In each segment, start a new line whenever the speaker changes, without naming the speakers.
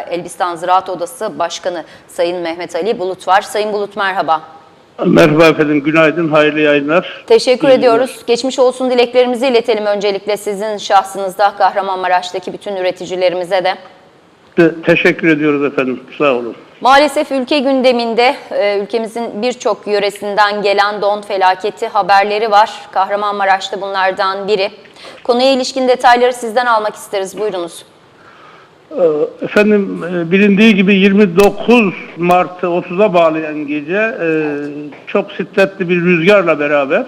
Elbistan Ziraat Odası Başkanı Sayın Mehmet Ali Bulut var. Sayın Bulut merhaba.
Merhaba efendim, günaydın, hayırlı yayınlar.
Teşekkür
İyi
ediyoruz. Geçmiş olsun dileklerimizi iletelim öncelikle sizin şahsınızda Kahramanmaraş'taki bütün üreticilerimize de.
günler. Teşekkür ediyoruz efendim, sağ olun.
Maalesef ülke gündeminde e, ülkemizin birçok yöresinden gelen don felaketi haberleri var. Kahramanmaraş'ta bunlardan biri. Konuya ilişkin detayları sizden almak isteriz. Buyurunuz.
Ee, Efendim, e, bilindiği gibi 29 Mart'ı 30'a bağlayan gece e, çok şiddetli bir rüzgarla beraber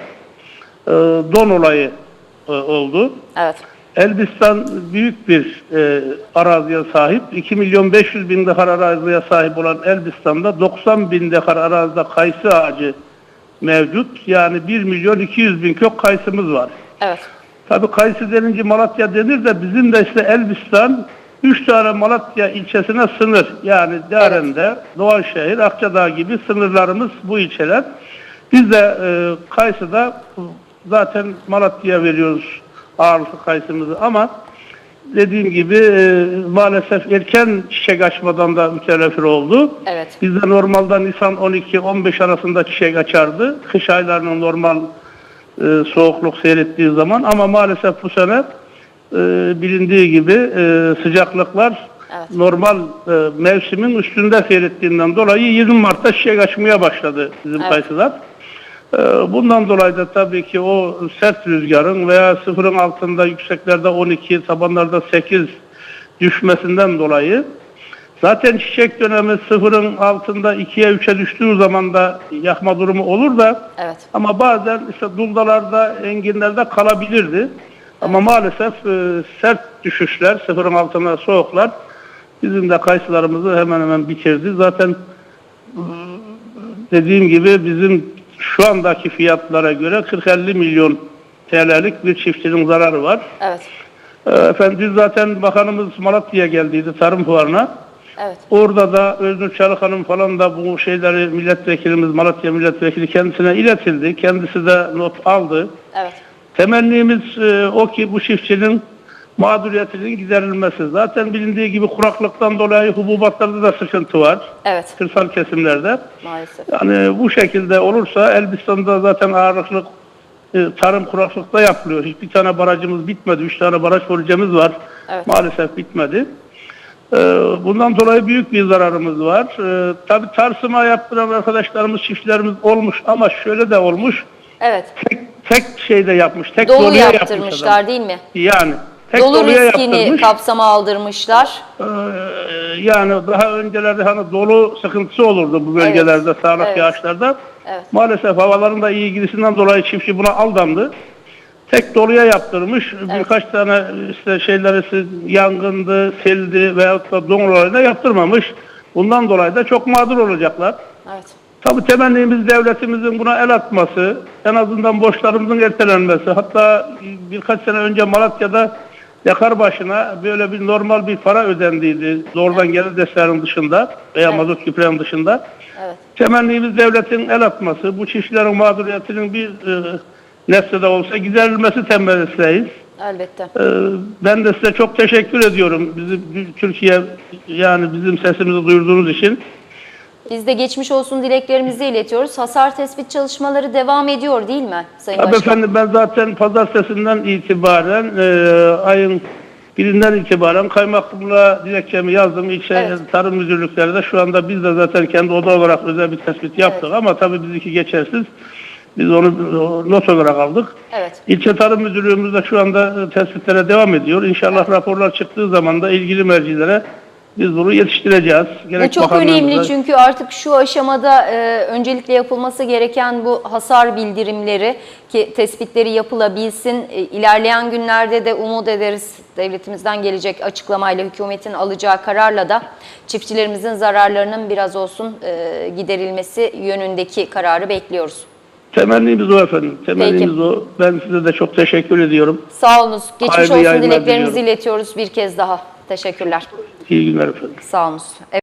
e, don olayı oldu.
Evet.
Elbistan büyük bir e, araziye sahip. 2 milyon 500 bin dekar araziye sahip olan Elbistan'da 90 bin dekar arazide kayısı ağacı mevcut. Yani 1 milyon 200 bin kök kayısımız var.
Evet.
Tabii kayısı denince Malatya denir de bizim de işte Elbistan 3 tane Malatya ilçesine sınır. Yani Daren'de, Doğanşehir, Akçadağ gibi sınırlarımız bu ilçeler. Biz de e, kayısıda zaten Malatya'ya veriyoruz ağırlıklı kayısımızı ama dediğim gibi e, maalesef erken çiçek açmadan da mütelefir oldu.
Evet.
Bizde normalde Nisan 12-15 arasında çiçek açardı. Kış aylarının normal e, soğukluk seyrettiği zaman ama maalesef bu sene e, bilindiği gibi e, sıcaklıklar
Evet.
normal e, mevsimin üstünde seyrettiğinden dolayı 20 Mart'ta çiçek açmaya başladı bizim
Evet.
kayısılar. E, bundan dolayı da tabii ki o sert rüzgarın veya sıfırın altında yükseklerde 12, tabanlarda 8 düşmesinden dolayı Zaten çiçek dönemi sıfırın altında 2'ye 3'e düştüğü zaman da yakma durumu olur da
Evet.
ama bazen işte duldalarda, enginlerde kalabilirdi. Ama maalesef e, sert düşüşler, sıfırın altına soğuklar bizim de kayısılarımızı hemen hemen bitirdi. Zaten e, dediğim gibi bizim şu andaki fiyatlara göre 40-50 milyon TL'lik bir çiftçinin zararı var.
Evet.
E, Efendim dün zaten bakanımız Malatya'ya geldiydi tarım fuarına.
Evet.
Orada da Öznur Çalıkan'ın falan da bu şeyleri milletvekilimiz Malatya milletvekili kendisine iletildi. Kendisi de not aldı.
Evet.
Temennimiz e, o ki bu çiftçinin mağduriyetinin giderilmesi. Zaten bilindiği gibi kuraklıktan dolayı hububatlarda da sıkıntı var.
Evet.
Kırsal kesimlerde.
Maalesef.
Yani bu şekilde olursa Elbistan'da zaten ağırlıklı e, tarım kuraklıkta yapılıyor. Hiçbir tane barajımız bitmedi. Üç tane baraj projemiz var.
Evet.
Maalesef bitmedi. E, bundan dolayı büyük bir zararımız var. E, tabii tarsıma yaptıran arkadaşlarımız, çiftçilerimiz olmuş ama şöyle de olmuş.
Evet.
Tek, tek şeyde yapmış. Tek
Dolu
doluya yapmış
yaptırmışlar
adam.
değil mi?
Yani. Tek
Dolu
doluya
riskini
yaptırmış.
kapsama aldırmışlar.
Ee, yani daha öncelerde hani dolu sıkıntısı olurdu bu bölgelerde
Evet,
sağanak
evet.
yağışlarda.
Evet.
Maalesef havaların da iyi gidişinden dolayı çiftçi buna aldandı. Tek doluya yaptırmış. Birkaç tane işte şeyleri yangındı, seldi veyahut da don olayına yaptırmamış. Bundan dolayı da çok mağdur olacaklar.
Evet.
Tabii temennimiz devletimizin buna el atması, en azından borçlarımızın ertelenmesi. Hatta birkaç sene önce Malatya'da yakar başına böyle bir normal bir para ödendiydi. Doğrudan gelir desteğinin dışında veya
Evet.
mazot gübrenin dışında.
Evet.
Temennimiz devletin el atması, bu çiftçilerin mağduriyetinin bir e, nesli de olsa giderilmesi temennisindeyiz.
Elbette.
E, ben de size çok teşekkür ediyorum. Bizim Türkiye yani bizim sesimizi duyurduğunuz için.
Biz de geçmiş olsun dileklerimizi iletiyoruz. Hasar tespit çalışmaları devam ediyor değil mi Sayın
Tabii
Başkan?
efendim ben zaten pazartesinden itibaren e, ayın birinden itibaren kaymakamlığa dilekçemi yazdım. İlçe
Evet.
tarım müdürlükleri de şu anda biz de zaten kendi oda olarak özel bir tespit yaptık ama tabii bizimki geçersiz. Biz onu o, not olarak aldık.
Evet.
İlçe Tarım Müdürlüğümüz de şu anda e, tespitlere devam ediyor. İnşallah raporlar çıktığı zaman da ilgili mercilere biz bunu yetiştireceğiz.
Bu
Gerek
çok
bakanlığımıza-
önemli çünkü artık şu aşamada e, öncelikle yapılması gereken bu hasar bildirimleri ki tespitleri yapılabilsin. E, ilerleyen günlerde de umut ederiz devletimizden gelecek açıklamayla hükümetin alacağı kararla da çiftçilerimizin zararlarının biraz olsun e, giderilmesi yönündeki kararı bekliyoruz.
Temennimiz o efendim. Temennimiz
Peki.
o. Ben size de çok teşekkür ediyorum.
Sağ olunuz. Geçmiş
Hayırlı
olsun dileklerimizi
diliyorum.
iletiyoruz bir kez daha. Teşekkürler.
İyi günler efendim.
Sağ olunuz.